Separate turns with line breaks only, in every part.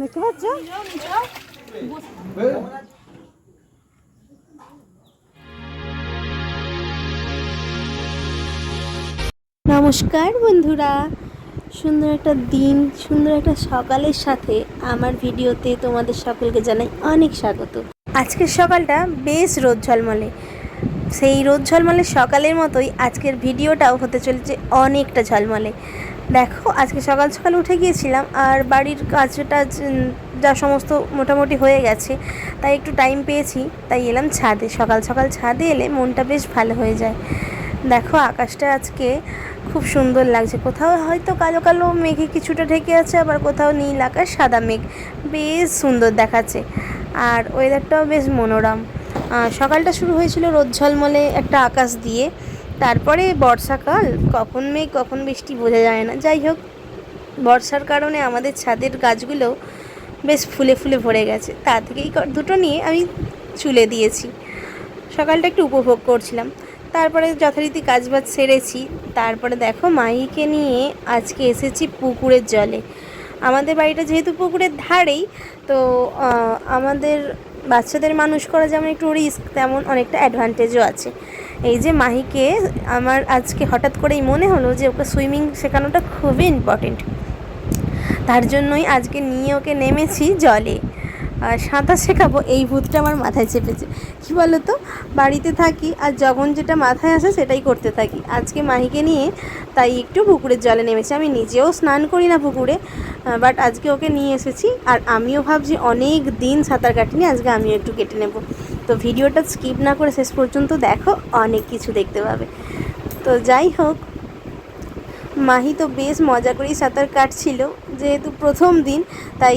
দেখতে পাচ্ছ? নমস্কার বন্ধুরা। সুন্দর একটা দিন সুন্দর একটা সকালের সাথে আমার ভিডিওতে তোমাদের সকলকে জানাই অনেক স্বাগত। আজকের সকালটা বেশ রোদ ঝলমলে। সেই রোদ ঝলমলে সকালের মতোই আজকের ভিডিওটাও হতে চলেছে অনেকটা ঝলমলে। দেখো, আজকে সকাল সকাল উঠে গিয়েছিলাম আর বাড়ির কাজটা যা সমস্ত মোটামুটি হয়ে গেছে, তাই একটু টাইম পেয়েছি, তাই এলাম ছাদে। সকাল সকাল ছাদে এলে মনটা বেশ ভালো হয়ে যায়। দেখো, আকাশটা আজকে খুব সুন্দর লাগছে। কোথাও হয়তো কালো কালো মেঘে কিছুটা ঢেকে আছে, আবার কোথাও নীল আকাশ, সাদা মেঘ। বেশ সুন্দর দেখাচ্ছে। আর ওয়েদারটাও বেশ মনোরম। সকালটা শুরু হয়েছিল রোদ ঝলমলে একটা আকাশ দিয়ে। তারপরে বর্ষাকাল, কখন মেঘ, কখন বৃষ্টি বোঝা যায় না। যাই হোক, বর্ষার কারণে আমাদের ছাদের গাছগুলো বেশ ফুলে ফুলে ভরে গেছে। তা থেকেই দুটো নিয়ে আমি চুলে দিয়েছি। সকালটা একটু উপভোগ করছিলাম। তারপরে যথারীতি কাজবাজ সেরেছি। তারপরে দেখো মাইকে নিয়ে আজকে এসেছি পুকুরের জলে। আমাদের বাড়িটা যেহেতু পুকুরের ধারেই, তো আমাদের বাচ্চাদের মানুষ করা যেমন একটু রিস্ক তেমন অনেকটা অ্যাডভান্টেজও আছে। এই যে মাহিকে আমার আজকে হঠাৎ করেই মনে হলো যে ওকে সুইমিং শেখানোটা খুবই ইম্পর্টেন্ট তার জন্যই আজকে নিয়ে ওকে নেমেছি জলে। আর সাঁতার শেখাবো, এই ভূতটা আমার মাথায় চেপেছে। কী বলো তো বাড়িতে থাকি আর যখন যেটা মাথায় আসে সেটাই করতে থাকি। আজকে মাহিকে নিয়ে তাই একটু পুকুরের জলে নেমেছি। আমি নিজেও স্নান করি না পুকুরে বাট আজকে ওকে নিয়ে এসেছি। আর আমিও ভাবছি অনেক দিন সাঁতার কাটিনি, আজকে আমিও একটু কেটে নেব। তো ভিডিওটা স্কিপ না করে শেষ পর্যন্ত দেখো, অনেক কিছু দেখতে পাবে। তো যাই হোক, মাহি তো বেশ মজা করেই সাঁতার কাটছিল, যেহেতু প্রথম দিন, তাই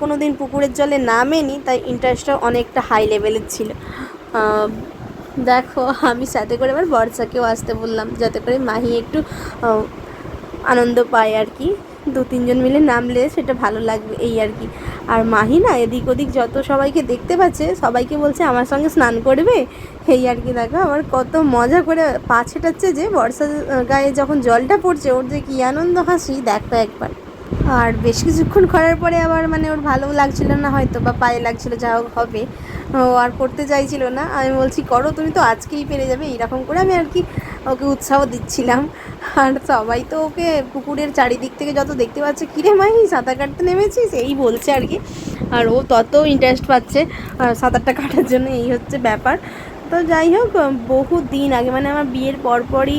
কোনো দিন পুকুরের জলে নামেনি, তাই ইন্টারেস্টটা অনেকটা হাই লেভেলের ছিল। দেখো, আমি সাথে করে আবার বর্ষাকেও আসতে বললাম, যাতে করে মাহি একটু আনন্দ পায় আর কি। দু তিনজন মিলে নামলে সেটা ভালো লাগবে, এই আর কি। আর মাহি না এদিক ওদিক যত সবাইকে দেখতে পাচ্ছে, সবাইকে বলছে আমার সঙ্গে স্নান করবে। এই আর কি, দেখো আমার কত মজা করে পা ছেটাচ্ছে যে বর্ষা গায়ে যখন জলটা পড়ছে, ওর যে কী আনন্দ হাসি, দেখো একবার। আর বেশ কিছুক্ষণ করার পরে আবার মানে ওর ভালো লাগছিল না হয়তো, বা পায়ে লাগছিল, যা হোক হবে। ও আর করতে চাইছিল না। আমি বলছি, করো, তুমি তো আজকেই পেরে যাবে। এইরকম করে আমি আর কি ওকে উৎসাহ দিচ্ছিলাম। আর সবাই তো ওকে পুকুরের চারিদিক থেকে যত দেখতে পাচ্ছে, কিরে মাই সাঁতার কাটতে নেমেছিস? এই বলছে আর কি। আর ও তত ইন্টারেস্ট পাচ্ছে সাঁতারটা কাটার জন্য এই হচ্ছে ব্যাপার। তো যাই হোক, বহু দিন আগে মানে আমার বিয়ের পরপরই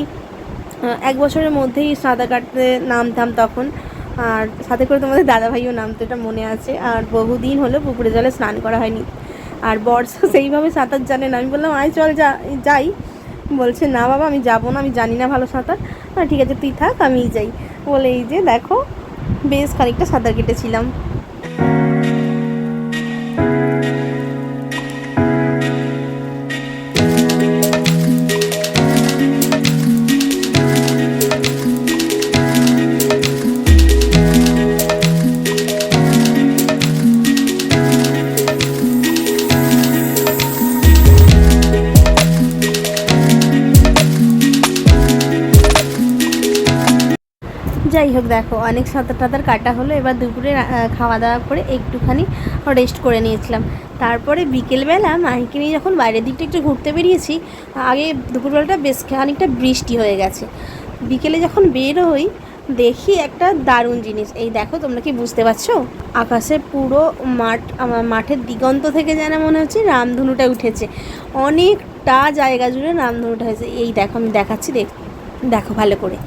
এক বছরের মধ্যেই সাঁতার কাটতে নামতাম তখন। আর সাথে করে তোমাদের দাদাভাইও নামতো, এটা মনে আছে। আর বহুদিন হলো পুকুরে জলে স্নান করা হয়নি। আর বর্ষা সেইভাবে সাঁতার জানে না। আমি বললাম, আয়, চল যা, যাই। বলছে, না বাবা, আমি যাব না, আমি জানি না ভালো সাঁতার। হ্যাঁ ঠিক আছে, তুই থাক, আমিই যাই। বলে এই যে দেখো, বেশ খানিকটা সাঁতার কেটেছিলাম। যাই হোক, দেখো, অনেক সাঁতার টাতার কাটা হলো। এবার দুপুরে খাওয়া দাওয়া করে একটুখানি রেস্ট করে নিয়েছিলাম। তারপরে বিকেলবেলা মাহিকে নিয়ে যখন বাইরের দিকটা একটু ঘুরতে বেরিয়েছি, আগে দুপুরবেলাটা বেশ খানিকটা বৃষ্টি হয়ে গেছে। বিকেলে যখন বের হই, দেখি একটা দারুণ জিনিস। এই দেখো, তোমরা কি বুঝতে পারছ? আকাশে পুরো মাঠ আমার মাঠের দিগন্ত থেকে যেন মনে হচ্ছে রামধনুটা উঠেছে। অনেকটা জায়গা জুড়ে রামধনুটা হয়েছে। এই দেখো, আমি দেখাচ্ছি, দেখ, দেখো ভালো করে।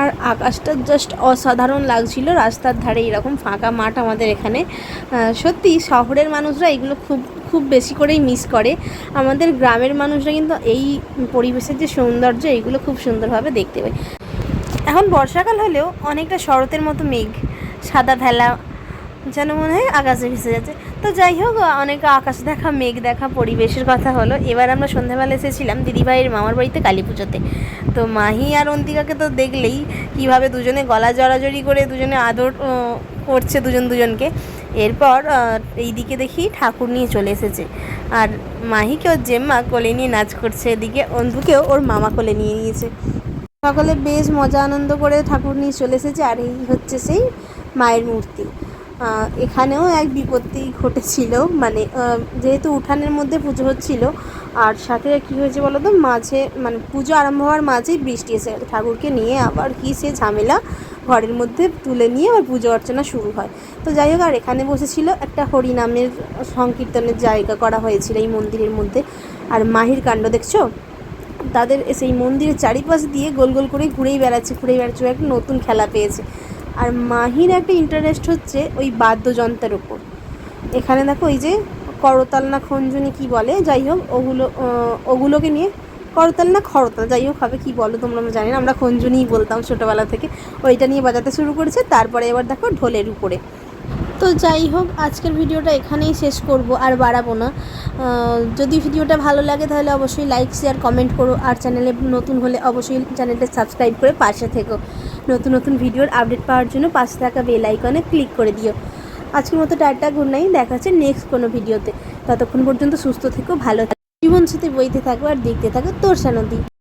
আর আকাশটা জাস্ট অসাধারণ লাগছিল। রাস্তার ধারে এরকম ফাঁকা মাঠ আমাদের এখানে। সত্যি শহরের মানুষরা এগুলো খুব খুব বেশি করেই মিস করে। আমাদের গ্রামের মানুষরা কিন্তু এই পরিবেশের যে সৌন্দর্য, এগুলো খুব সুন্দরভাবে দেখতে পায়। এখন বর্ষাকাল হলেও অনেকটা শরতের মতো মেঘ, সাদা ভেলা যেন মনে হয় আকাশে ভেসে যাচ্ছে। তো যাই হোক অনেক আকাশ দেখা মেঘ দেখা পরিবেশের কথা হলো। এবার আমরা সন্ধ্যাবেলা এসেছিলাম দিদিভাইয়ের মামার বাড়িতে কালী পুজোতে। তো মাহি আর অন্তিকাকে তো দেখলেই কীভাবে দুজনে গলা জড়াজড়ি করে দুজনে আদর করছে দুজন দুজনকে। এরপর আহ, এইদিকে দেখি ঠাকুর নিয়ে চলে এসেছে। আর মাহিকে ওর জেম্মা কোলে নিয়ে নাচ করছে। এদিকে অন্ধুকেও ওর মামা কোলে নিয়ে নিয়েছে। সকলে বেশ মজা আনন্দ করে ঠাকুর নিয়ে চলে এসেছে। আর এই হচ্ছে সেই মায়ের মূর্তি। এখানেও এক বিপত্তি ঘটেছিল। মানে যেহেতু উঠানের মধ্যে পুজো হচ্ছিল, আর সাথে কি হয়েছে বলো তো মাঝে মানে পুজো আরম্ভ হওয়ার মাঝেই বৃষ্টি এসে গেছে। ঠাকুরকে নিয়ে আবার কি সে ঝামেলা ঘরের মধ্যে তুলে নিয়ে আবার পুজো অর্চনা শুরু হয়। তো যাই হোক, আর এখানে বসেছিল একটা হরিনামের সংকীর্তনের জায়গা করা হয়েছিল এই মন্দিরের মধ্যে। আর মাহির কাণ্ড দেখছ? তাদের সেই মন্দিরের চারিপাশ দিয়ে গোল গোল করে ঘুরেই বেড়াচ্ছে ঘুরেই বেড়াচ্ছে একটা নতুন খেলা পেয়েছে। আর মাহির একটা ইন্টারেস্ট হচ্ছে ওই বাদ্যযন্ত্রের ওপর এখানে দেখো ওই যে করতাল না খঞ্জনি কি বলে? যাই হোক, ওগুলো ওগুলোকে নিয়ে করতাল না খরতাল যাই হোক হবে, কী বলো তোমরা আমরা জানি না। আমরা খঞ্জনিই বলতাম ছোটোবেলা থেকে। ওইটা নিয়ে বাজাতে শুরু করেছে, তারপরে এবার দেখো ঢোলের উপরে। তো যাই হোক, আজকের ভিডিওটা এখানেই শেষ করব আর বাড়াবো না। যদি ভিডিওটা ভালো লাগে তাহলে অবশ্যই লাইক শেয়ার কমেন্ট করো আর চ্যানেলে নতুন হলে অবশ্যই চ্যানেলটা সাবস্ক্রাইব করে পাশে থেকো। নতুন নতুন ভিডিওর আপডেট পাওয়ার জন্য পাশে থাকা বেল আইকনে ক্লিক করে দিও। আজকের মতো টাটা গুড নাইট দেখা নেক্সট কোনো ভিডিওতে। ততক্ষণ পর্যন্ত সুস্থ থেকো, ভালো থেকো জীবন সাথে বইতে থাকো আর দেখতে থাকো তোর নদী।